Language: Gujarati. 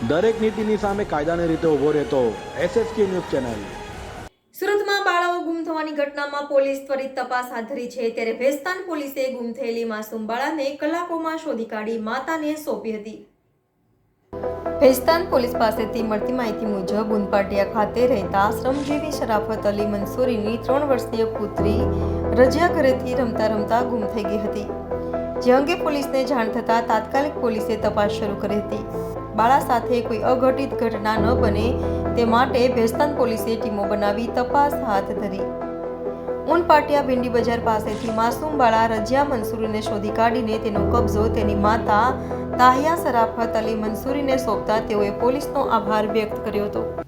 દરેક નીતિની સામે કાયદાની રીતે ઊભો રહેતો એસએસકે ન્યૂઝ ચેનલ. સુરતમાં બાળાઓ ગુમ થવાની ઘટનામાં પોલીસ ત્વરિત તપાસ હાથ ધરી છે. ત્યારે ભેસ્તાન પોલીસે ગુમ થયેલી માસૂમ બાળાને કલાકોમાં શોધી કાઢી માતાને સોંપી હતી. ભેસ્તાન પોલીસ પાસેથી મળતી માહિતી મુજબ ઉનપાટિયા ખાતે રહેતા શ્રમજીવી શરાફત અલી મંસૂરીની ત્રણ વર્ષીય પુત્રી રજિયા ઘરેથી રમતા રમતા ગુમ થઈ ગઈ હતી. જે અંગે પોલીસને જાણ થતાં તાત્કાલિક પોલીસે તપાસ શરૂ કરી હતી. બાળા સાથે કોઈ અઘટિત ઘટના ન બને તે માટે ભેસ્તાન પોલીસે ટીમો બનાવી તપાસ હાથ ધરી. ઉનપાટિયા ભીંડી બજાર પાસેથી માસૂમ બાળા રજિયા મંસૂરીને શોધી કાઢીને તેનો કબજો તેની માતા તાહિયા સરાફત અલી મંસૂરીને સોંપતા તેઓએ પોલીસનો આભાર વ્યક્ત કર્યો હતો.